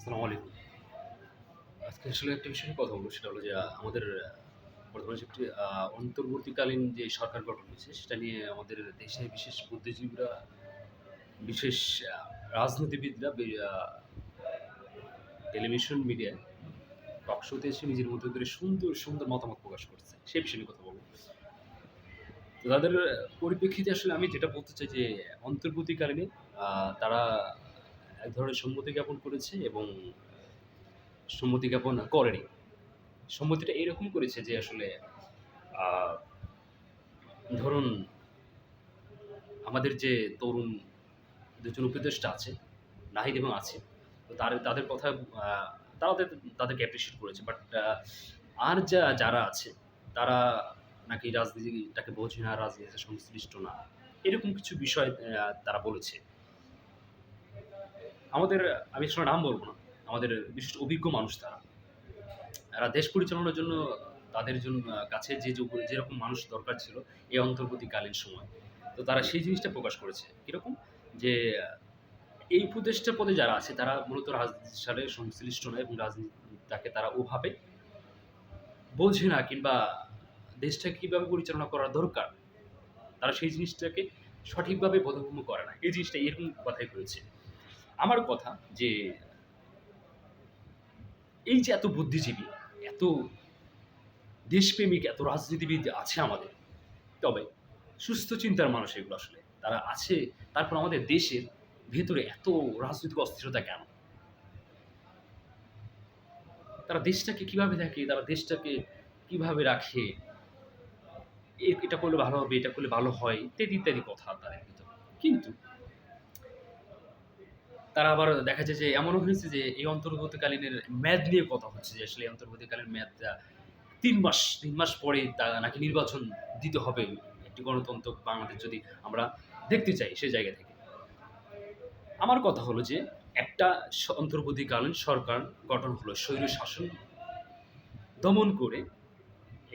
আসসালামু আলাইকুম। আজকে আসলে একটা কথা বলব, সেটা হলো যে আমাদের বর্তমানে একটি অন্তর্বর্তীকালীন যে সরকার গঠন হয়েছে, সেটা নিয়ে আমাদের দেশে বিশেষ বুদ্ধিজীবীরা, বিশেষ রাজনীতিবিদরা টেলিভিশন মিডিয়ায় টক শোতে এসে নিজের মধ্যে করে সুন্দর সুন্দর মতামত প্রকাশ করছে সেই বিষয়ে কথা বলব। তো তাদের পরিপ্রেক্ষিতে আসলে আমি যেটা বলতে চাই যে, অন্তর্বর্তীকালীনে তারা এক ধরনের সম্মতি জ্ঞাপন করেছে এবং সম্মতি জ্ঞাপন করেনি। সম্মতিটা এরকম করেছে যে আসলে ধরুন, আমাদের যে তরুণ দুজন উপদেষ্টা আছে, নাহিদ এবং আছে তো তার, তাদের কথা তারা তাদের, তাদেরকে অ্যাপ্রিসিয়েট করেছে। বাট আর যা, যারা আছে, তারা নাকি রাজনীতিটাকে বোঝে না, রাজনীতিতে সংশ্লিষ্ট না। এরকম কিছু বিষয় তারা বলেছে। আমাদের, আমি আসলে নাম বলব না, আমাদের বিশেষ অভিজ্ঞ মানুষ তারা। তারা দেশ পরিচালনার জন্য তাদের জন্য কাছে যে যেরকম মানুষ দরকার ছিল, এই অন্তর্বর্তীকালীন সময়। তো তারা সেই জিনিসটা প্রকাশ করেছে। কীরকম? যে, এই উপদেষ্টা পদে যারা আছে, তারা মূলত রাজনীতির সাথে সংশ্লিষ্ট নয় এবং রাজনীতিটাকে তারা ওভাবে বোঝে না কিংবা দেশটাকে কীভাবে পরিচালনা করা দরকার, তারা সেই জিনিসটাকে সঠিকভাবে বোধগম্য করে না। এই জিনিসটা এরকম কথাই করেছে আমার কথা যে এই যে এত বুদ্ধিজীবী, এত দেশপ্রেমিক, এত রাজনীতিবিদ আছে আমাদের, তবে সুস্থ চিন্তার মানুষ এগুলো আসলে। তারা আছে, তারপর আমাদের দেশের ভেতরে এত রাজনৈতিক অস্থিরতা কেন? তারা দেশটাকে কীভাবে দেখে, তারা দেশটাকে কীভাবে রাখে? এটা করলে ভালো হবে, এটা করলে ভালো হয়, ইত্যাদি ইত্যাদি কথা তাদের কিন্তু তারা আবার দেখা যায় যে এমনও হয়েছে যে এই অন্তর্বর্তীকালীনের ম্যাদ নিয়ে কথা হচ্ছে যে আসলে অন্তর্বর্তীকালীন ম্যাদ তিন মাস তিন মাস পরে তা নাকি নির্বাচন দিতে হবে। একটি গণতন্ত্র বাংলাদেশ যদি আমরা দেখতে চাই সেই জায়গা থেকে। আমার কথা হলো যে একটা অন্তর্বর্তীকালীন সরকার গঠন হলো স্বৈর শাসন। দমন করে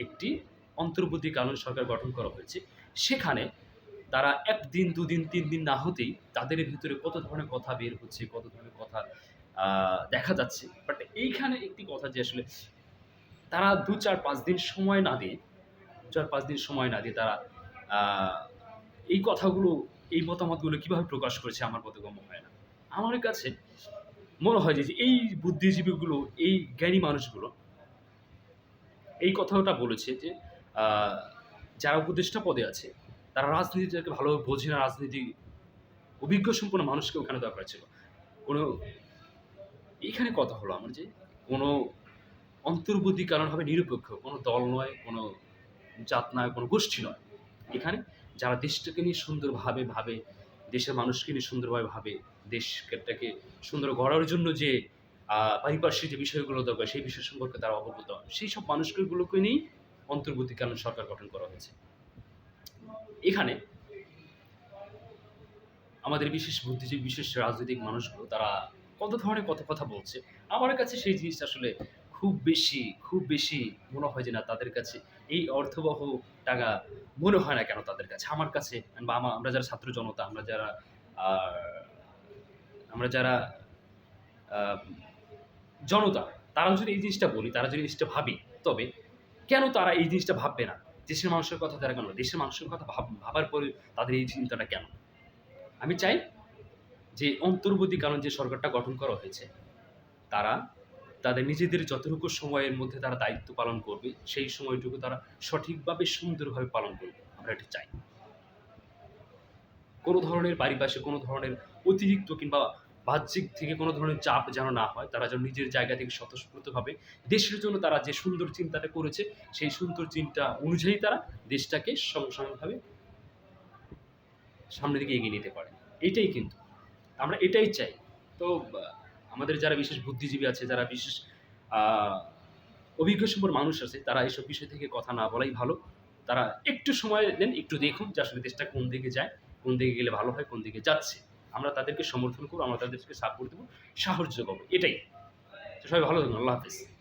একটি অন্তর্বর্তীকালীন সরকার গঠন করা হয়েছে। সেখানে তারা একদিন, দুদিন তিন দিন না হতেই তাদের ভিতরে কত ধরনের কথা বের হচ্ছে, কত ধরনের কথা দেখা যাচ্ছে। বাট এইখানে একটি কথা যে আসলে তারা দু, চার, পাঁচ দিন সময় না দিয়ে, দু, চার, পাঁচ দিন সময় না দিয়ে তারা এই কথাগুলো, এই মতামতগুলো কীভাবে প্রকাশ করেছে আমার বোধগম্য হয় না। আমার কাছে মনে হয় যে এই বুদ্ধিজীবীগুলো, এই জ্ঞানী মানুষগুলো এই কথাটা বলেছে যে যারা উপদেষ্টা পদে আছে তারা রাজনীতিটাকে ভালোভাবে বোঝে না, রাজনীতি অভিজ্ঞ সম্পন্ন মানুষকে ওখানে দরকার ছিল। কোনো, এখানে কথা হলো আমার যে কোনো অন্তর্বর্তী কারণ হবে নিরপেক্ষ, কোনো দল নয়, কোনো জাত নয়, কোনো গোষ্ঠী নয়। এখানে যারা দেশটাকে নিয়ে সুন্দরভাবে ভাবে, দেশের মানুষকে নিয়ে সুন্দরভাবে ভাবে, দেশটাকে সুন্দর গড়ার জন্য যে পারিপার্শ্বিক যে বিষয়গুলো দরকার, সেই বিষয় সম্পর্কে তারা অবগত। সেই সব মানুষগুলোকে নিয়েই অন্তর্বর্তীকালীন সরকার গঠন করা হয়েছে। এখানে আমাদের বিশেষ বুদ্ধিজীবী, বিশেষ রাজনৈতিক মানুষগুলো, তারা কত ধরনের কত কথা বলছে? আমার কাছে সেই জিনিসটা আসলে খুব বেশি খুব বেশি মনে হয় যে না, তাদের কাছে এই অর্থবহ টাকা মনে হয় না কেন তাদের কাছে? আমার কাছে বা আমা- আমরা যারা ছাত্র জনতা, আমরা যারা আমরা যারা জনতা, তারা যদি এই জিনিসটা বলি, তারা যদি জিনিসটা ভাবি, তবে কেন তারা এই জিনিসটা ভাববে না? দেশের মানুষের কথা তারা কেন দেশের মানুষের কথা ভাব- ভাবার পরে তাদের এই চিন্তাটা কেন? আমি চাই যে অন্তর্বর্তী কারণ যে সরকারটা গঠন করা হয়েছে, তারা তাদের নিজেদের যতটুকু সময়ের মধ্যে তারা দায়িত্ব পালন করবে, সেই সময়টুকু তারা সঠিকভাবে, সুন্দরভাবে পালন করবে, আমরা এটা চাই। কোনো ধরনের পারিপার্শ্বিক, কোনো ধরনের অতিরিক্ত কিংবা বাহ্যিক থেকে কোনো ধরনের চাপ যেন না হয়, তারা যেন নিজের জায়গা থেকে স্বতঃস্ফূর্তভাবে দেশের জন্য তারা যে সুন্দর চিন্তাটা করেছে, সেই সুন্দর চিন্তা অনুযায়ী তারা দেশটাকে সমসাময়িকভাবে সামনের দিকে এগিয়ে নিতে পারে। এইটাই কিন্তু। আমরা এটাই চাই। তো আমাদের যারা বিশেষ বুদ্ধিজীবী আছে, যারা বিশেষ অভিজ্ঞ সম্পন্ন মানুষ আছে, তারা এইসব বিষয় থেকে কথা না বলাই ভালো। তারা একটু সময় দেন একটু দেখুন যে আসলে দেশটা কোন দিকে যায়, কোন দিকে গেলে ভালো হয়, কোন দিকে যাচ্ছে। আমরা তাদেরকে সমর্থন করব, আমরা তাদেরকে সাপোর্ট দেবো, সাহায্য যোগাবো এটাই। সবাই ভালো থাকুন আল্লাহ হাফিজ।